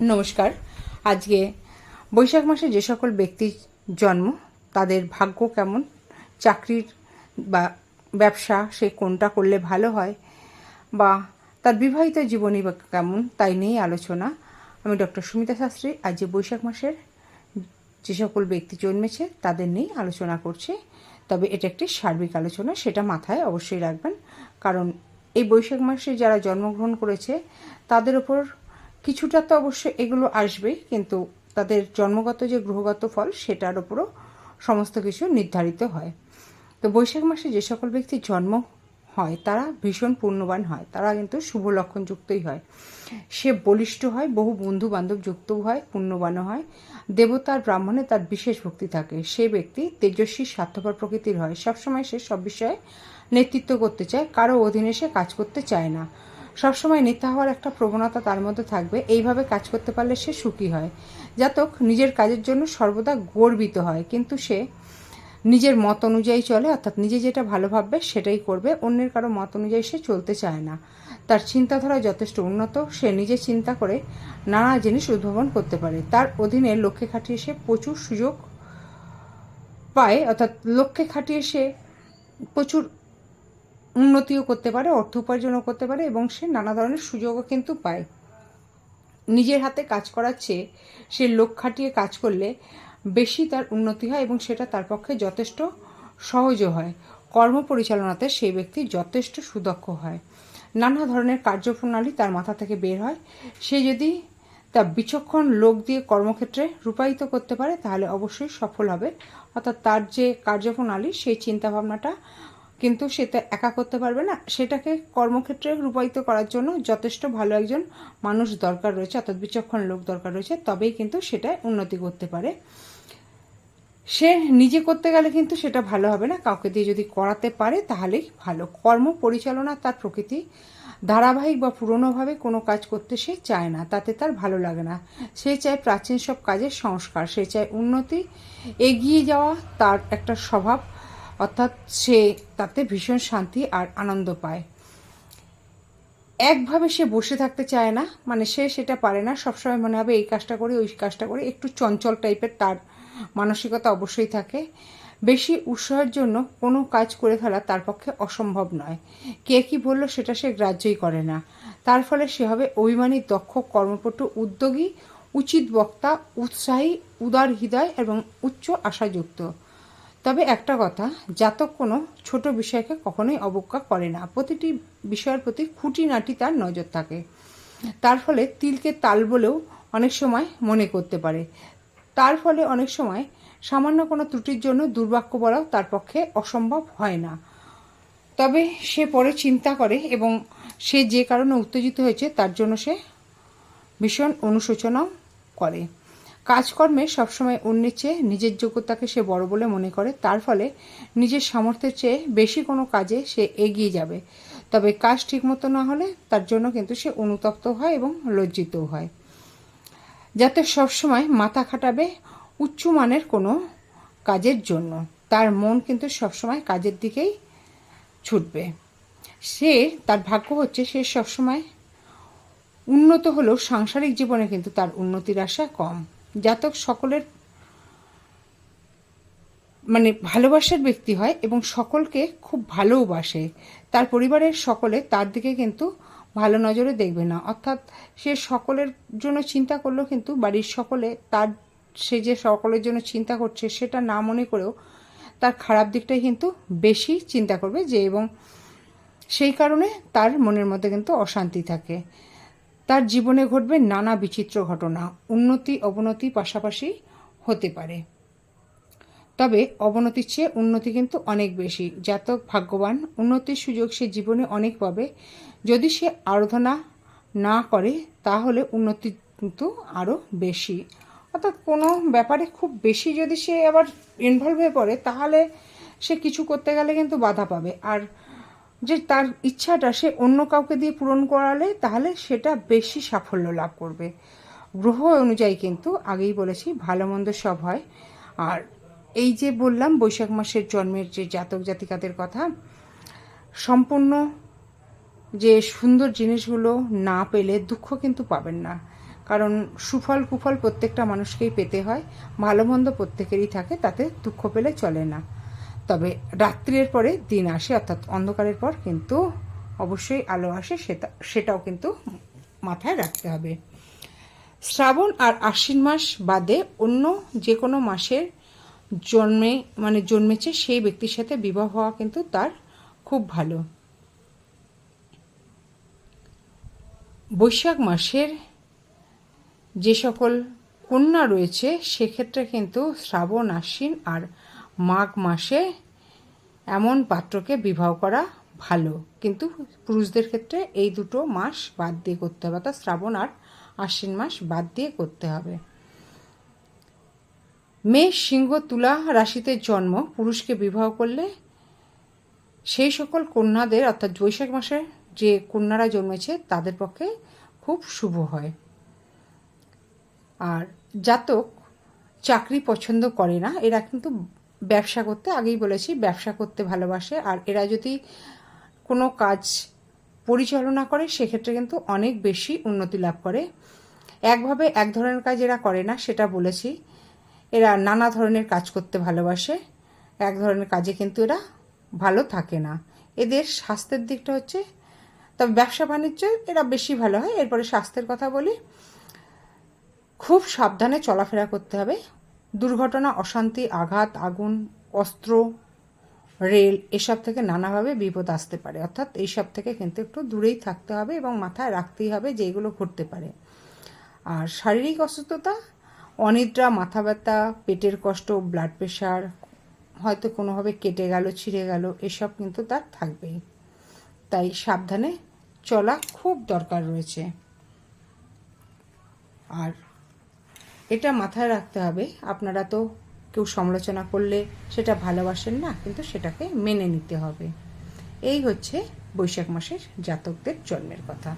নমস্কার। আজকে বৈশাখ মাসে যে সকল ব্যক্তির জন্ম, তাদের ভাগ্য কেমন, চাকরির বা ব্যবসা, সে কোনটা করলে ভালো হয়, বা তার বিবাহিত জীবনী বা কেমন, তাই নিয়েই আলোচনা। আমি ডক্টর সুমিতা শাস্ত্রী, আজ যে বৈশাখ মাসের যে সকল ব্যক্তি জন্মেছে, তাদের নিয়েই আলোচনা করছি। তবে এটা একটি সার্বিক আলোচনা, সেটা মাথায় অবশ্যই রাখবেন। কারণ এই বৈশাখ মাসে যারা জন্মগ্রহণ করেছে, তাদের ওপর কিছুটা তো অবশ্যই এগুলো আসবেই, কিন্তু তাদের জন্মগত যে গ্রহগত ফল, সেটার ওপরও সমস্ত কিছু নির্ধারিত হয়। তো বৈশাখ মাসে যে সকল ব্যক্তির জন্ম হয়, তারা ভীষণ পুণ্যবান হয়। তারা কিন্তু শুভ লক্ষণযুক্তই হয়। সে বলিষ্ঠ হয়, বহু বন্ধু বান্ধব যুক্তও হয়, পুণ্যবানও হয়। দেবতার ব্রাহ্মণে তার বিশেষ ভক্তি থাকে। সে ব্যক্তি তেজস্বী, স্বার্থপর প্রকৃতির হয়। সবসময় সে সব বিষয়ে নেতৃত্ব করতে চায়, কারও অধীনে সে কাজ করতে চায় না। সবসময় নেতা হওয়ার একটা প্রবণতা তার মধ্যে থাকবে। এইভাবে কাজ করতে পারলে সে সুখী হয়। জাতক নিজের কাজের জন্য সর্বদা গর্বিত হয়, কিন্তু সে নিজের মত অনুযায়ী চলে, অর্থাৎ নিজে যেটা ভালো ভাববে সেটাই করবে, অন্যের কারও মত অনুযায়ী সে চলতে চায় না। তার চিন্তাধারা যথেষ্ট উন্নত, সে নিজে চিন্তা করে নানা জিনিস উদ্ভাবন করতে পারে। তার অধীনে লক্ষ্যে খাটিয়ে সে প্রচুর সুযোগ পায়, অর্থাৎ লক্ষ্যে খাটিয়ে সে প্রচুর উন্নতিও করতে পারে, অর্থ উপার্জনও করতে পারে এবং সে নানা ধরনের সুযোগও কিন্তু পায়। নিজের হাতে কাজ করার চেয়ে সে লোক খাটিয়ে কাজ করলে বেশি তার উন্নতি হয় এবং সেটা তার পক্ষে যথেষ্ট সহজও হয়। কর্ম পরিচালনাতে সেই ব্যক্তি যথেষ্ট সুদক্ষ হয়। নানা ধরনের কার্যপ্রণালী তার মাথা থেকে বের হয়। সে যদি তা বিচক্ষণ লোক দিয়ে কর্মক্ষেত্রে রূপায়িত করতে পারে, তাহলে অবশ্যই সফল হবে। অর্থাৎ তার যে কার্যপ্রণালী, সেই চিন্তাভাবনাটা কিন্তু সে তো একা করতে পারবে না। সেটাকে কর্মক্ষেত্রে রূপায়িত করার জন্য যথেষ্ট ভালো একজন মানুষ দরকার রয়েছে, অর্থাৎ বিচক্ষণ লোক দরকার রয়েছে, তবেই কিন্তু সেটা উন্নতি করতে পারে। সে নিজে করতে গেলে কিন্তু সেটা ভালো হবে না। কাউকে দিয়ে যদি করাতে পারে, তাহলেই ভালো। কর্ম পরিচালনা তার প্রকৃতি। ধারাবাহিক বা পুরনোভাবে কোনো কাজ করতে সে চায় না, তাতে তার ভালো লাগে না। সে চায় প্রাচীন সব কাজের সংস্কার, সে চায় উন্নতি। এগিয়ে যাওয়া তার একটা স্বভাব। অর্থাৎ সে তাতে ভীষণ শান্তি আর আনন্দ পায়। একভাবে সে বসে থাকতে চায় না মানে সে সেটা পারে না। সবসময় মনে হবে, এই কাজটা করি, ওই কাজটা করি। একটু চঞ্চল টাইপের তার মানসিকতা অবশ্যই থাকে। বেশি উৎসাহের জন্য কোনো কাজ করে ফেলা তার পক্ষে অসম্ভব নয়। কে কি বলল সেটা সে গ্রাহ্যই করে না। তার ফলে সে হবে অভিমানী, দক্ষ, কর্মপটু, উদ্যোগী, উচিত বক্তা, উৎসাহী, উদার হৃদয় এবং উচ্চ আশাযুক্ত। তবে একটা কথা, জাতক কোনো ছোট বিষয়কে কখনোই অবজ্ঞা করে না। প্রতিটি বিষয়ের প্রতি খুঁটিনাটি তার নজর থাকে। তার ফলে তিলকে তাল বলেও অনেক সময় মনে করতে পারে। তার ফলে অনেক সময় সামান্য কোনো ত্রুটির জন্য দুর্বাক্য বলাও তার পক্ষে অসম্ভব হয় না। তবে সে পরে চিন্তা করে এবং সে যে কারণে উত্তেজিত হয়েছে তার জন্য সে ভীষণ অনুশোচনাও করে। কাজকর্মে সবসময় অন্যের চেয়ে নিজের যোগ্যতাকে সে বড় বলে মনে করে, তার ফলে নিজের সামর্থ্যের চেয়ে বেশি কোনো কাজে সে এগিয়ে যাবে। তবে কাজ ঠিকমতো না হলে তার জন্য কিন্তু সে অনুতপ্ত হয় এবং লজ্জিতও হয়। যাতে সবসময় মাথা খাটাবে উচ্চমানের কোনো কাজের জন্য, তার মন কিন্তু সবসময় কাজের দিকেই ছুটবে। সে, তার ভাগ্য হচ্ছে সে সবসময় উন্নত হলেও সাংসারিক জীবনে কিন্তু তার উন্নতির আশা কম। জাতক সকলের মানে ভালোবাসার ব্যক্তি হয় এবং সকলকে খুব ভালোবাসে। তার পরিবারের সকলে তার দিকে কিন্তু ভালো নজরে দেখবে না। অর্থাৎ সে সকলের জন্য চিন্তা করলেও কিন্তু বাড়ির সকলে তার, সে যে সকলের জন্য চিন্তা করছে সেটা না মনে করেও তার খারাপ দিকটাই কিন্তু বেশি চিন্তা করবে যে এবং সেই কারণে তার মনের মধ্যে কিন্তু অশান্তি থাকে। তার জীবনে ঘটবে নানা বিচিত্র ঘটনা। উন্নতি, অবনতি পাশাপাশি হতে পারে। তবে অবনতির চেয়ে উন্নতি কিন্তু অনেক বেশি। জাতক ভাগ্যবান, উন্নতির সুযোগ সে জীবনে অনেক পাবে। যদি সে আরাধনা না করে, তাহলে উন্নতি কিন্তু আরও বেশি। অর্থাৎ কোনো ব্যাপারে খুব বেশি যদি সে আবার ইনভলভ হয়ে পড়ে, তাহলে সে কিছু করতে গেলে কিন্তু বাধা পাবে। আর যে তার ইচ্ছাটা সে অন্য কাউকে দিয়ে পূরণ করালে তাহলে সেটা বেশি সাফল্য লাভ করবে। গ্রহ অনুযায়ী কিন্তু আগেই বলেছি ভালো মন্দ সব হয়। আর এই যে বললাম বৈশাখ মাসের জন্মের যে জাতক জাতিকাদের কথা, সম্পূর্ণ যে সুন্দর জিনিসগুলো না পেলে দুঃখ কিন্তু পাবেন না। কারণ সুফল কুফল প্রত্যেকটা মানুষকেই পেতে হয়, ভালো মন্দ প্রত্যেকেরই থাকে, তাতে দুঃখ পেলে চলে না। তবে রাত্রির পরে দিন আসে, অর্থাৎ অন্ধকারের পর কিন্তু অবশ্যই আলো আসে, সেটা, সেটাও কিন্তু মাথায় রাখতে হবে। শ্রাবণ আর আশ্বিন মাস বাদে অন্য যে কোনো মাসের জন্মে মানে জন্মেছে সেই ব্যক্তির সাথে বিবাহ হওয়া কিন্তু তার খুব ভালো। বৈশাখ মাসের যে সকল কন্যা রয়েছে, সেক্ষেত্রে কিন্তু শ্রাবণ, আশ্বিন আর মাঘ মাসে এমন পাত্রকে বিবাহ করা ভালো। কিন্তু পুরুষদের ক্ষেত্রে এই দুটো মাস বাদ দিয়ে করতে হবে, অর্থাৎ শ্রাবণ আর আশ্বিন মাস বাদ দিয়ে করতে হবে। মেষ সিংহ, তুলা রাশিতে জন্ম, পুরুষকে বিবাহ করলে সেই সকল কন্যাদের, অর্থাৎ বৈশাখ মাসে যে কন্যারা জন্মেছে, তাদের পক্ষে খুব শুভ হয়। আর জাতক চাকরি পছন্দ করে না, এরা কিন্তু ব্যবসা করতে, আগেই বলেছি ব্যবসা করতে ভালোবাসে। আর এরা যদি কোনো কাজ পরিচালনা করে, সেক্ষেত্রে কিন্তু অনেক বেশি উন্নতি লাভ করে। একভাবে এক ধরনের কাজ এরা করে না, সেটা বলেছি। এরা নানা ধরনের কাজ করতে ভালোবাসে। এক ধরনের কাজে কিন্তু এরা ভালো থাকে না। এদের স্বাস্থ্যের দিকটা হচ্ছে, তবে ব্যবসা বাণিজ্য এরা বেশি ভালো হয়। এরপরে স্বাস্থ্যের কথা বলি, খুব সাবধানে চলাফেরা করতে হবে। দুর্ঘটনা, অশান্তি, আঘাত, আগুন, অস্ত্র, রেল এসব থেকে নানাভাবে বিপদ আসতে পারে। অর্থাৎ এইসব থেকে কিন্তু একটু দূরেই থাকতে হবে এবং মাথায় রাখতেই হবে যে এগুলো ঘটতে পারে। আর শারীরিক অসুস্থতা, অনিদ্রা, মাথা ব্যথা, পেটের কষ্ট ব্লাড প্রেশার হয়তো কোনোভাবে কেটে গেল, ছিঁড়ে গেল, এসব কিন্তু তার থাকবেই। তাই সাবধানে চলা খুব দরকার রয়েছে। আর এটা মাথায় রাখতে হবে। আপনারা তো কেউ সমালোচনা করলে সেটা ভালোবাসেন না, কিন্তু সেটাকে মেনে নিতে হবে। এই হচ্ছে বৈশাখ মাসের জাতকদের জন্মের কথা।